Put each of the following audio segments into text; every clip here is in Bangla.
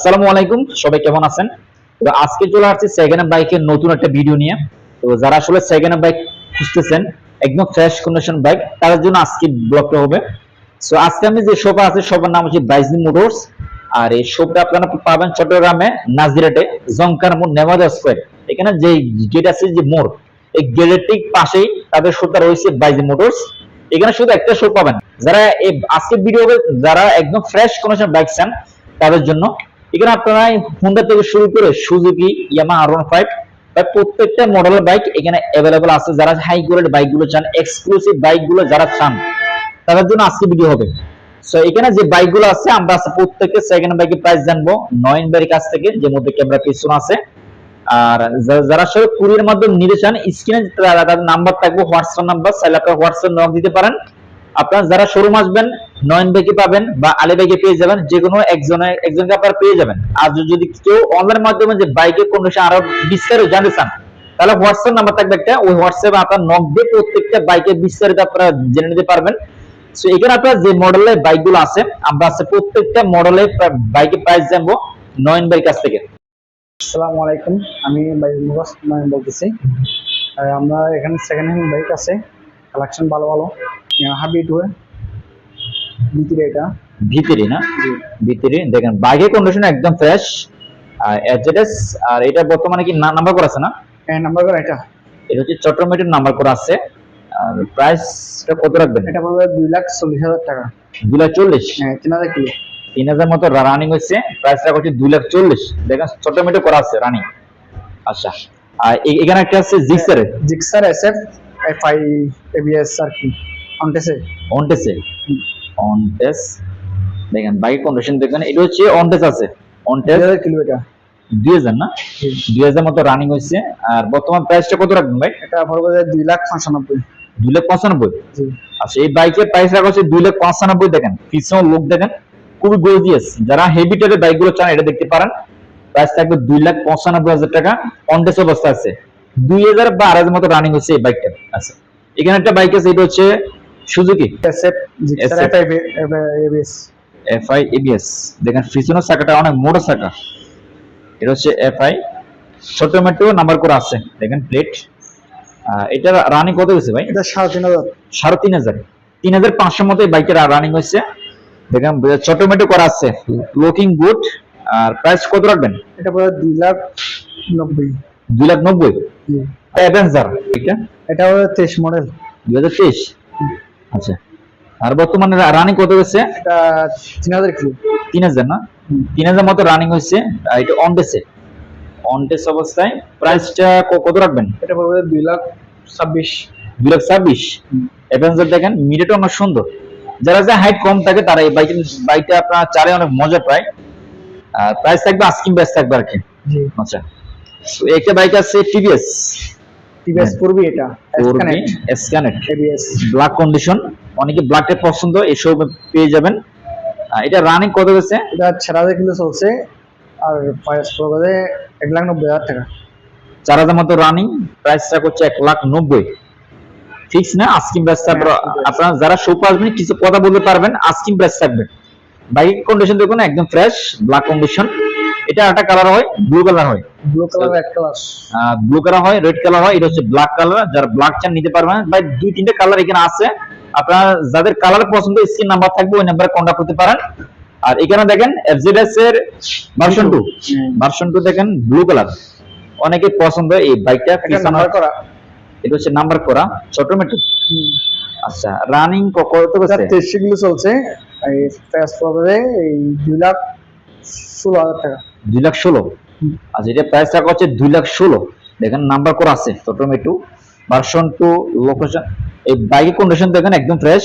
আসসালামু আলাইকুম, সবাই কেমন আছেন? তো আজকে চলে আসছি সেকেন্ড বাইকের নতুন একটা ভিডিও নিয়ে। তো যারা আসলে সেকেন্ড বাইক খুঁজতেছেন, একদম ফ্রেশ কন্ডিশন বাইক তাদের জন্য আজকে ব্লগটা হবে। সো আজকে আমি যে শোপা আছে শোপার নাম হচ্ছে বাইজনি মোটরস আর এই শোপটা আপনারা পাবেন চট্টগ্রামে নাজিরাটে জঙ্কার মোড় নেমাদা স্কোয়ার এখানে যে গেট আছে, যে মোড়, এই গেটের ঠিক পাশেই তাদের শোপটা রয়েছে বাইজি মোটরস এখানে শুধু একটা শো পাবেন। যারা এই আজকের ভিডিও যারা একদম ফ্রেশ কন্ডিশন বাইক চান, তাদের জন্য এখানে আপনারা হুন্ডা থেকে শুরু করে Suzuki Yamaha R one five প্রত্যেকটা মডেলের বাইক এখানে অ্যাভেলেবল আছে। যারা হাই কোয়ালিটি বাইকগুলো চান এক্সক্লুসিভ বাইকগুলো যারা চান, তাদের জন্য আজকে ভিডিও হবে। সো এখানে যে বাইকগুলো আছে, আমরা আজকে প্রত্যেকটা সেকেন্ড বাইকের প্রাইস জানব। নয়ন বাইয়ের কাছ থেকে, যে মধ্যে ক্যামেরা পিছন আছে। আর যারা সব কুরিয়ার মাধ্যমে নিতে চান স্ক্রিনে তাদের নাম্বার থাকবে হোয়াটসঅ্যাপ নাম্বার চাইলে আপনারা হোয়াটসঅ্যাপ নক দিতে পারেন। আপনারা যারা শোরুম আসবেন নয়ন বাইকে পাবেন বা আলী বাইকে পেয়ে যাবেন যে কোনো একজনের একজনকে আপনারা পেয়ে যাবেন। আর যদি- কেউ অনলাইন মাধ্যমে যে বাইকের কন্ডিশন আরও বিস্তারিত জানতে চান, তাহলে হোয়াটসঅ্যাপ নাম্বার থাকবে একটা। ওই হোয়াটসঅ্যাপে আপনার নক দিয়ে প্রত্যেকটা বাইকের বিস্তারিত আপনারা জেনে নিতে পারবেন। সো এখানে আপনার যে মডেলের বাইকগুলো আছে, আমরা আছে প্রত্যেকটা মডেলের বাইকের প্রাইস জানব নয়ন বাইক কাছ থেকে। আসসালামু আলাইকুম, আমি নয়ন বলতেছি। আমরা এখানে সেকেন্ড হ্যান্ড বাইক আছে কালেকশন ভালো ভালো। হাবি টু ভিতরে এটা? ভিতরে না? ভিতরে। দেখেন বাইকের কন্ডিশন একদম ফ্রেশ আর এজেডএস আর এটা বর্তমানে কি নাম্বার করা আছে না? হ্যাঁ নাম্বার করে এটা। এটা হচ্ছে চট্টগ্রামের নাম্বার করা আছে। আর প্রাইসটা কত রাখবেন? এটা পড়বে দুই লাখ চল্লিশ হাজার টাকা। দুই লাখ চল্লিশ? হ্যাঁ তিন হাজার কিলো। তিন হাজার মতো রানিং হচ্ছে। প্রাইস রাখা হচ্ছে দুই লাখ চল্লিশ। দেখেন চট্টগ্রামে করা আছে রানিং আচ্ছা। আর এখানে একটা আছে Gixxer Gixxer S F F I ABS আর কি। অনটেসে অনটেসে অনটেস দেখেন বাইক কন্ডিশন দেখবেন এটা হচ্ছে অনটেস আছে। দুই অনটেস হাজার কিলো এটা। দুই হাজার না? দুই হাজার মতো রানিং হচ্ছে আর বর্তমান প্রাইসটা কত রাখবেন ভাই? এটা পড়বে দুই লাখ পঁচানব্বই। দুই লাখ পঁচানব্বই? জি। আচ্ছা এই বাইকের প্রাইস রাখা হচ্ছে দুই লাখ পঁচানব্বই দেখেন পিছনে লোক দেখেন খুবই গর্জিয়াস যারা হেভি টাইপের বাইকগুলো চান এটা দেখতে পারেন। প্রাইস থাকবে দুই লাখ পঁচানব্বই হাজার টাকা। অনটেস অবস্থা আছে। দুই হাজার বা আড়াই হাজার মতো রানিং হচ্ছে এই বাইকটা আছে এখানে একটা বাইক আছে এটা হচ্ছে সুজুকি? এফআই এবিএস দেখেন পিছনের চাকাটা অনেক মোটা চাকা। এটা হচ্ছে এফআই ছোট মেট্রো নাম্বার করে আছে। দেখেন প্লেট এটা রানিং কত গেছে ভাই? এটা সাড়ে তিন হাজার। সাড়ে তিন হাজার। তিন হাজার পাঁচশোর মতো বাইকের রানিং হচ্ছে দেখেন ছোট মেট্রো করা আছে। লুকিং গুড আর প্রাইস কত রাখবেন? এটা পড়বে দুই লাখ নব্বই। দুই লাখ নব্বই? জি। অ্যাভেঞ্জার এটা? এটা তেইশ মডেল দুই হাজার তেইশ? আচ্ছা। আর বর্তমানে রানিং কত গেছে এটা তিন হাজার কিলো। তিন হাজার না? তিন হাজার মতো রানিং আর এটা অন ডেসে অন ডেস অবস্থায় প্রাইসটা কত রাখবেন? এটা পড়বে দুই লাখ ছাব্বিশ। দুই লাখ ছাব্বিশ? অ্যাভেঞ্জার দেখেন মিডিয়াটা অনেক সুন্দর। যারা যে হাইট কম থাকে তারা এই বাইক বাইকটা আপনার চারে অনেক মজা পায়। আর প্রাইস থাকবে আস্কিং প্রাইস থাকবে আর কি। আচ্ছা। একটা বাইক আছে টিভিএস টিভিএস পূর্বী এটা স্ক্যানেট এবিএস ব্ল্যাক কন্ডিশন অনেকে ব্ল্যাকটা পছন্দ এসব পেয়ে যাবেন। এটা রানিং কত গেছে এটা চার হাজার কিলো চলছে আর প্রাইস পড়বে এক লাখ নব্বই হাজার টাকা। চার হাজার মতো রানিং প্রাইসটা করছে এক লাখ নব্বই। ফিক্স না? আস্কিং প্রাইস তারপর হ্যাঁ, আপনারা যারা শোপ আসবেন কিছু কথা বলতে পারবেন আস্কিং প্রাইস থাকবে। বাইক কন্ডিশন দেখুন একদম ফ্রেশ ব্ল্যাক কন্ডিশন এটা একটা কালার হয় ব্লু কালার হয়। ব্লু কালার এক কালার ব্লু কালার হয় রেড কালার হয় এটা হচ্ছে ব্ল্যাক কালার যারা ব্ল্যাক চান নিতে পারবেন। ভাই দুই তিনটে কালার এখানে আছে। আপনারা যাদের কালার পছন্দ স্ক্রিন নাম্বার থাকবে ওই নাম্বারে কন্ট্যাক্ট করতে পারেন। আর এখানে দেখেন এফজেডএস এর ভার্সন টু হুম। ভার্সন টু দেখেন ব্লু কালার অনেকে পছন্দ এই বাইকটা নাম্বার করা। এটা হচ্ছে নাম্বার করা ছোট মেট্রো হুম। আচ্ছা রানিং কত গেছে তেইশশো কিলো চলছে। এই প্রাইস পড়বে এই দুই লাখ ষোলো হাজার টাকা। দুই লাখ ষোলো। হুম। আচ্ছা এটা প্রাইস রাখা হচ্ছে দুই লাখ ষোলো। দেখেন নাম্বার করা আছে ছোট মেট্রো ভার্সন টু লোকেশন এই বাইকের কন্ডিশন দেখেন একদম ফ্রেশ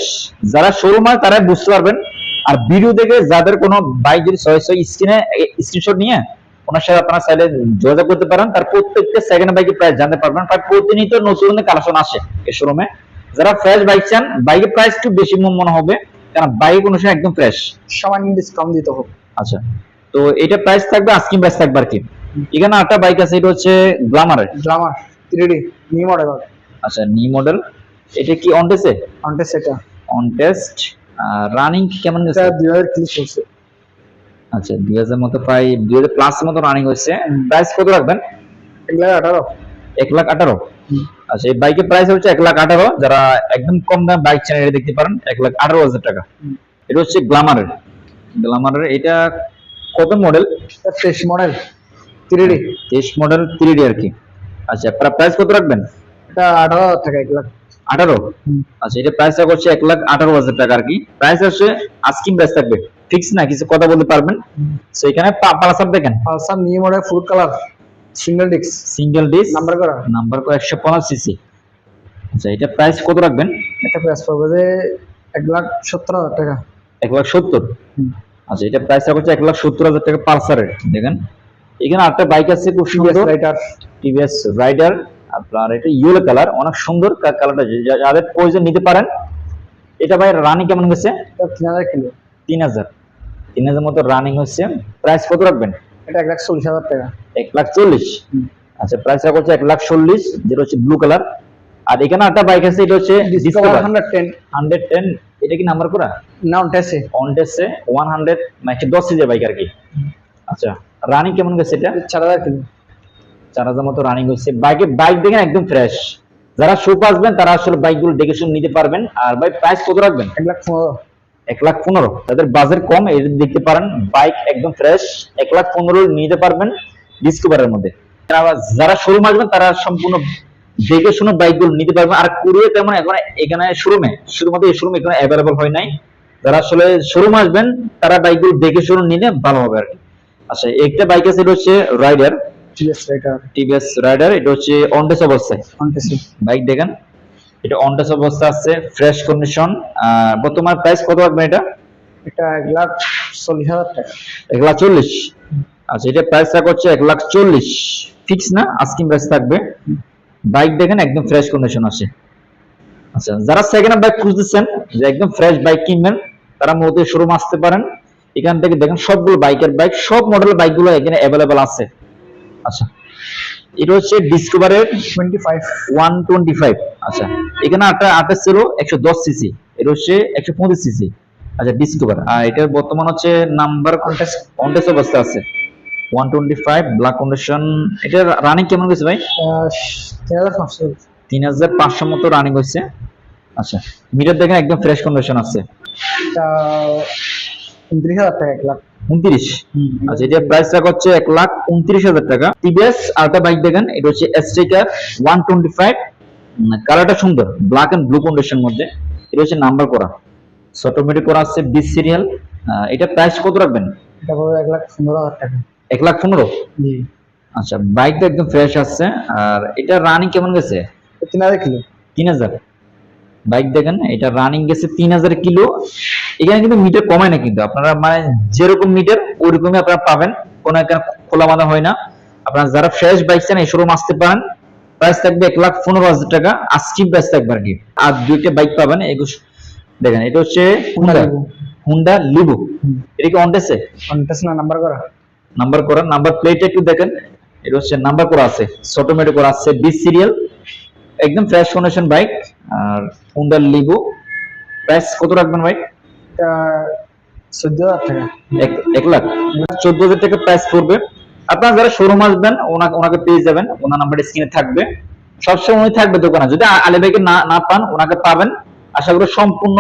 যারা শোরুম হয় তারাই বুঝতে পারবেন। আর ভিডিও দেখে যাদের কোনো বাইক যদি ছয় ছয় স্ক্রিনে স্ক্রিনশট নিয়ে ওনার সাথে আপনারা চাইলে যোগাযোগ করতে পারেন। তার প্রত্যেকটা সেকেন্ড বাইকের প্রাইস জানতে পারবেন। প্রায় প্রতিনিয়ত নতুন কালেকশন আসে এই শোরুমে যারা ফ্রেশ বাইক চান বাইকের প্রাইস একটু বেশি মনে হবে। কারণ বাইকের কন্ডিশন একদম ফ্রেশ সামান্য ডিসকাউন্ট দিতে হবে। আচ্ছা। তো এটা প্রাইস থাকবে আস্কিং প্রাইস থাকবে আর কি। এখানে একটা বাইক আছে এটা হচ্ছে Glamour three D new model আচ্ছা নি মডেল এটা কি অন টেসে অনটেস এটা। অন টেস্ট রানিং কেমন গেছে দুই হাজার চলছে আচ্ছা দুই হাজার মতো প্রায় দুই হাজার প্লাস মতো রানিং হচ্ছে প্রাইস কত রাখবেন? এগুলো আঠারো। এক লাখ আঠারো? আচ্ছা এই বাইকের প্রাইস হচ্ছে এক লাখ আঠারো। যারা একদম কম দাম বাইক চ্যানেলে দেখতে পারেন এক লাখ আঠারো হাজার টাকা। এটা হচ্ছে গ্লামারের গ্লামারের এটা কত মডেল তেইশ মডেল থ্রি ডি তেইশ মডেল থ্রি ডি আর কি। আচ্ছা প্রাইস কত রাখবেন? এটা আঠারো হাজার টাকা এক লাখ। আঠারো? আচ্ছা এটা প্রাইস হচ্ছে এক লাখ আঠারো হাজার টাকা আর কি। প্রাইস হচ্ছে আস্কিং প্রাইস থাকবে। ফিক্স না কিছু কথা বলতে পারবেন? তো এখানে পালাসার দেখেন। Pulsar new model full colour single disc single disc number করা। নাম্বার কো একশো পনেরো সিসি আচ্ছা এটা প্রাইস কত রাখবেন? এটা প্রাইস পড়বে যে এক লাখ সত্তর হাজার টাকা। এক লাখ সত্তর। আচ্ছা এটা প্রাইস হচ্ছে এক লাখ সত্তর হাজার টাকা পালসারের দেখেন। এখানে আরেকটা বাইক আছে খুব সুন্দর। রাইটার টিভিএস রাইডার আপনার এটা ইয়েলো কালার অনেক সুন্দর কালারটা যাদের প্রয়োজন নিতে পারেন। এটা ভাই রানিং কেমন গেছে তিন হাজার কিলো। তিন হাজার। তিন হাজার মতো রানিং হচ্ছে প্রাইস কত রাখবেন? এটা এক লাখ চল্লিশ হাজার টাকা। এক লাখ চল্লিশ? আচ্ছা প্রাইস হচ্ছে এক লাখ চল্লিশ যেটা হচ্ছে ব্লু কালার আর এখানে একটা বাইক আছে এটা হচ্ছে হান্ড্রেড টেন হান্ড্রেড টেন এটা কি নাম্বার করা না উঠেছে অনটেসে ওয়ান হান্ড্রেড মানে দশ সিজের বাইক আর কি আচ্ছা রানিং কেমন গেছে এটা? চার হাজার কিলো। চার হাজার মতো রানিং হচ্ছে। বাইকে বাইক দেখেন একদম ফ্রেশ যারা শোপ আসবেন তারা আসলে বাইকগুলো দেখে শুনে নিতে পারবেন। আর ভাই প্রাইস কত রাখবেন? এক লাখ পনেরো। এক লাখ পনেরো। তাদের বাজেট কম এই দেখতে পারেন বাইক একদম ফ্রেশ এক লাখ পনেরো নিতে পারবেন ডিসকভারের মধ্যে। যারা শোরুম আসবেন তারা সম্পূর্ণ দেখে শুনে বাইকগুলো নিতে পারবেন আর কুরিয়ে তেমন এখন এখানে শোরুমে শুধুমাত্র এই শোরুমে এখানে অ্যাভেলেবল হয় নাই। যারা আসলে শোরুম আসবেন তারা বাইকগুলো দেখে শুনে নিলে ভালো হবে আর কি। আচ্ছা একটা বাইক আছে এটা হচ্ছে রাইডার টিভিএস রাইডার এটা হচ্ছে অনটেস অবস্থায়। বাইক দেখেন এটা অনটেস অবস্থা আছে ফ্রেশ কন্ডিশন বর্তমান প্রাইস কত রাখবেন এটা? এটা এক লাখ চল্লিশ হাজার টাকা। এক লাখ চল্লিশ। আচ্ছা এটা প্রাইস রাখা হচ্ছে এক লাখ চল্লিশ। ফিক্স না? আস্কিং প্রাইস থাকবে। বাইক দেখেন একদম ফ্রেশ কন্ডিশন আছে আচ্ছা যারা সেকেন্ড হ্যান্ড বাইক খুঁজতেছেন যে একদম ফ্রেশ বাইক কিনবেন তারা মূলত শোরুম আসতে পারেন। এখান থেকে দেখেন সবগুলো বাইকের বাইক সব মডেলের বাইকগুলো এখানে অ্যাভেলেবেল আছে। আচ্ছা এটা হচ্ছে ডিসকভারের twenty five one twenty five আচ্ছা এখানে আটটা আঠাশ ছিল একশো দশ সিসি এটা হচ্ছে একশো পঁচিশ সিসি আচ্ছা ডিসকভার আর এটার বর্তমান হচ্ছে নাম্বার কন্টেস্ট কন্টেস্ট অবস্থা আছে। One twenty five black condition এটা রানিং কেমন গেছে ভাই? তিন হাজার পাঁচশো তিন হাজার পাঁচশো মতো রানিং হচ্ছে আচ্ছা মিটার দেখেন একদম ফ্রেশ কন্ডিশন আছে। উনত্রিশ। হাজার টাকা এক লাখ উনত্রিশ আচ্ছা এটা প্রাইস রাখা হচ্ছে এক লাখ উনত্রিশ হাজার টাকা। টিভিএস আরেকটা বাইক দেখেন এটা হচ্ছে এসটিকার ওয়ান টোয়েন্টি ফাইভ কালারটা সুন্দর ব্ল্যাক এন্ড ব্লু কন্ডিশন মধ্যে। এটা হচ্ছে নাম্বার করা। অটোমেটিক করা আছে বিশ সিরিয়াল এটা প্রাইস কত রাখবেন? এটা এক লাখ পনেরো হাজার টাকা। এক লাখ পনেরো? আচ্ছা বাইকটা একদম ফ্রেশ আসছে। আর এটা রানিং কেমন গেছে? তিন হাজার কিলো। তিন হাজার? বাইক দেখেন এটা রানিং গেছে তিন হাজার কিলো। এখানে কিন্তু মিটার কমায় না কিন্তু। আপনারা মানে যেরকম মিটার ওইরকমই আপনারা পাবেন। কোনো এখানে খোলা বাঁধা হয় না। আপনারা যারা ফ্রেশ বাইক চান এই শোরুম আসতে পারেন। প্রাইস থাকবে এক লাখ পনেরো হাজার টাকা। আস্কিং প্রাইস থাকবে আর কি। আর দুইটা বাইক পাবেন একুশ। দেখেন এটা হচ্ছে হুন্ডা লিবু এটা কি অনটেসে কন্টেস্ট না নাম্বার করা? নাম্বার করা নাম্বার প্লেট একটু দেখেন। এটা হচ্ছে নাম্বার করা আছে অটোমেটিক করা আছে বিশ সিরিয়াল একদম ফ্রেশ কন্ডিশন বাইক আর হুন্ডার লিবো প্রাইস কত রাখবেন ভাই? এটা চোদ্দ হাজার টাকা। এক এক লাখ। চোদ্দ হাজার টাকা প্রাইস পড়বে। আপনারা যারা শোরুম আসবেন ওনাকে ওনাকে পেয়ে যাবেন ওনার নাম্বার স্ক্রিনে থাকবে। সবসময় উনি থাকবে দোকানে। যদি আ- আলী ভাইকে না না পান ওনাকে পাবেন। আশা করি সম্পূর্ণ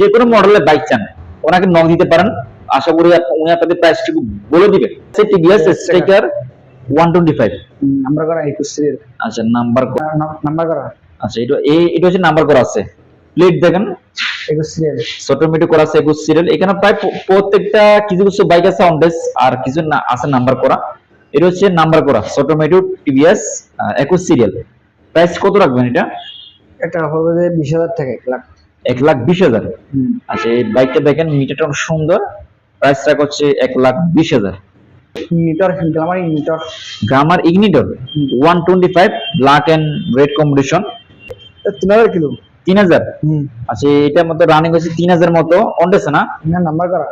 য- কোনো মডেলের বাইক চান ওনাকে নক দিতে পারেন। আশা করি উনি আপনাদের প্রাইসটুকু বলে দিবে TVS Stryker one twenty five number করা সিরিয়াল আচ্ছা নাম্বার নাম্বার করা। আচ্ছা এটা এটা হচ্ছে নাম্বার করা আছে। প্লেট দেখেন। একুশ সিরিয়াল অটোমেটিক করা আছে একুশ সিরিয়াল এখানে প্রায় প্রত্যেকটা কিছু কিছু বাইক আছে অনডেস আর কিছু না আছে নাম্বার করা। এটা হচ্ছে নাম্বার করা অটোমেটিক টিভিএস একুশ সিরিয়াল প্রাইস কত রাখবেন এটা? এটা হবে যে এক লাখ। লাখ বিশ হাজার। আচ্ছা এই বাইকটা দেখেন মিটারটা অনেক সুন্দর। প্রাইস রাখা হচ্ছে এক লাখ বিশ হাজার। Meter Glamour meter grammar Ignitor one twenty five black and red combination তিন হাজার কিলো। তিন হাজার? আচ্ছা এটার মতো রানিং হচ্ছে তিন হাজার মতো। অনডেসে না? না নাম্বার করা।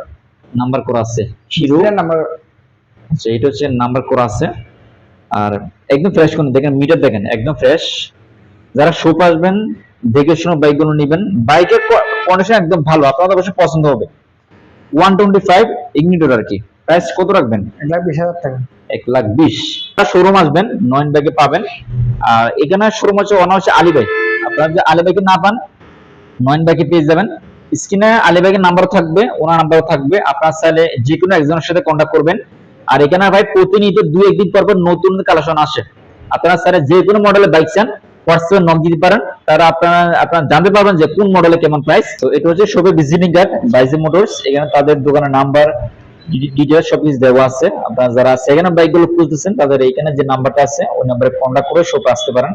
নাম্বার করা আছে। হিরো নাম্বার আচ্ছা এটা হচ্ছে নাম্বার করা আছে। আর একদম ফ্রেশ কোন দেখেন মিটার দেখেন একদম ফ্রেশ যারা শোপ আসবেন দেখে শুনে বাইকগুলো নেবেন। বাইকের কন্ডিশন একদম ভালো আপনাদের অবশ্যই পছন্দ হবে। ওয়ান টোয়েন্টি ফাইভ ইগনিটর আর কি। প্রাইস কত রাখবেন? এক লাখ বিশ হাজার টাকা। এক লাখ বিশ। শোরুম আসবেন নয়ন ব্যাগে পাবেন। আর এখানে শোরুম হচ্ছে ওনার হচ্ছে আলিবাই আপনারা যদি আলিবাইকে না পান নয়ন ব্যাগে পেয়ে যাবেন। স্ক্রিনে নাম্বার থাকবে ওনার থাকবে। আপনার চাইলে যে কোনো একজনের সাথে কন্ট্যাক্ট করবেন। আর এখানে ভাই প্রতিনিয়ত দুই একদিন পর পর নতুন কালেকশন আসে। আপনারা চাইলে যে কোনো মডেলের বাইক চান হোয়াটসঅ্যাপে নক দিতে পারেন তারা আপনারা আপনারা জানতে পারবেন যে কোন মডেলে কেমন প্রাইস তো এটা হচ্ছে শোভে ভিজিটিং কার্ড বাইজে মোটরস এখানে তাদের দোকানের নাম্বার ডিটেলস সব কিছু দেওয়া আছে। আপনারা যারা সেকেন্ড বাইকগুলো খুঁজতেছেন, তাদের এখানে যে নাম্বারটা আছে, ওই নাম্বারে কন্ট্যাক্ট করে শোপে আসতে পারেন।